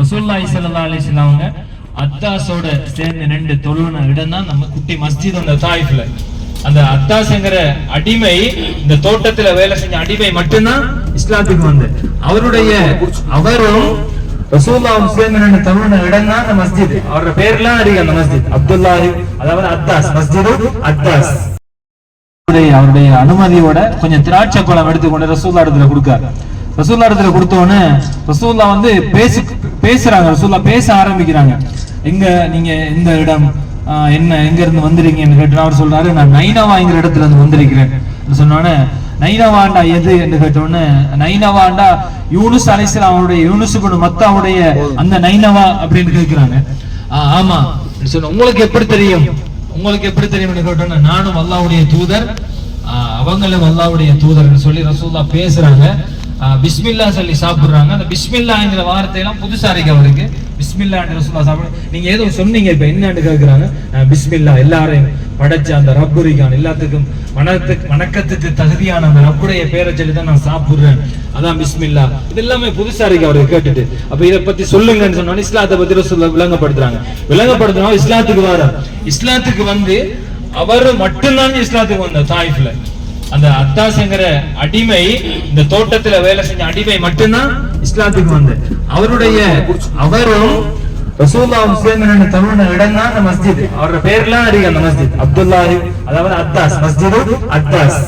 ரசூல்லாய் ஸல்லல்லாஹு அலைஹி வஸல்லம் அவங்க அத்தாஸோட சேர்ந்து நின்று தொழுன இடம் தான் நம்ம குட்டி மஸ்ஜித் அந்த தாயிஃப்ல. அந்த அத்தாஸ்ங்கிற அடிமை இந்த தோட்டத்துல வேலை செஞ்ச அடிமை மட்டும்தான் இஸ்லாத்துக்கு வந்து. அவருடைய அவரும் ரசூல்லாவும் சேர்ந்து நின்று தொழுன இடம் தான் அந்த மஸ்ஜித். அவரோட பேர்லாம் இருக்கு அந்த மஸ்ஜித். அப்துல்லாஹி அதாவது அத்தாஸ் மஸ்ஜிது அத்தாஸ். அவருடைய அவருடைய அனுமதியோட கொஞ்சம் திராட்சை பழம் எடுத்துக்கொண்டு ரசூல்லா இடத்துல கொடுக்காரு. ரசூல்லா இடத்துல கொடுத்த உடனே ரசூல்லா வந்து பேசி பேசுறாங்க. ரசூல்லா பேச ஆரம்பிக்கிறாங்க. எங்க நீங்க இந்த இடம் ஆஹ், என்ன எங்க இருந்து வந்திருக்கீங்கன்னு கேட்டு அவர் சொல்றாரு நான் நைனவாங்கிற இடத்துல இருந்து வந்திருக்கிறேன். சொன்னோடனே நைனவாண்டா எது? என்று கேட்டோடனே நைனவாண்டா யூனுஸ் அலைசலாம் அவருடைய யூனுஸ் மத்தாவுடைய அந்த நைனவா? அப்படின்னு கேட்கிறாங்க ஆஹ், ஆமா. சொன்ன உங்களுக்கு எப்படி தெரியும்? உங்களுக்கு எப்படி தெரியும்? கேட்டோன்னா நானும் அல்லாவுடைய தூதர் ஆஹ் அவங்களும் அல்லாவுடைய தூதர்னு சொல்லி ரசூல்லா பேசுறாங்க. பிஸ்மில்லா சொல்லி சாப்பிடுறாங்க. அந்த பிஸ்மில்லாங்கிற வார்த்தையெல்லாம் புதுசா இருக்கு அவருக்கு. பிஸ்மில்லா சொல்லா சாப்பிடு நீங்க ஏதோ சொன்னீங்க இப்ப என்னன்னு கேக்குறாங்க. பிஸ்மில்லா எல்லாரையும் படைச்ச அந்த ரப்புரிகான் எல்லாத்துக்கும் வணக்கத்துக்கு வணக்கத்துக்கு தகுதியான அந்த ரப்புடைய பேரை சொல்லி தான் நான் சாப்பிடுறேன். அதான் பிஸ்மில்லா. இது எல்லாமே புதுசா இருக்கு அவருக்கு கேட்டுட்டு. அப்ப இத பத்தி சொல்லுங்கன்னு சொன்னாலும் இஸ்லாத்தை பத்தி சொல்ல விளங்கப்படுத்துறாங்க. விளங்கப்படுத்துறோம் இஸ்லாத்துக்கு வர? இஸ்லாத்துக்கு வந்து அவர் மட்டும்தான் இஸ்லாத்துக்கு வந்த தாய்ஃப்ல. அந்த அத்தாஸ்ங்கிற அடிமை இந்த தோட்டத்துல வேலை செஞ்ச அடிமை மட்டும்தான் இஸ்லாத்துக்கு வந்து அவருடைய அவரும் ரசூல்லா சேர்ந்து நின்று தொழுன இடம் தான் அந்த மஸ்ஜித். அவரோட பேர்லாம் இருக்கு அந்த மஸ்ஜித். அப்துல்லாஹி அதாவது அத்தாஸ் மஸ்ஜிது அத்தாஸ்.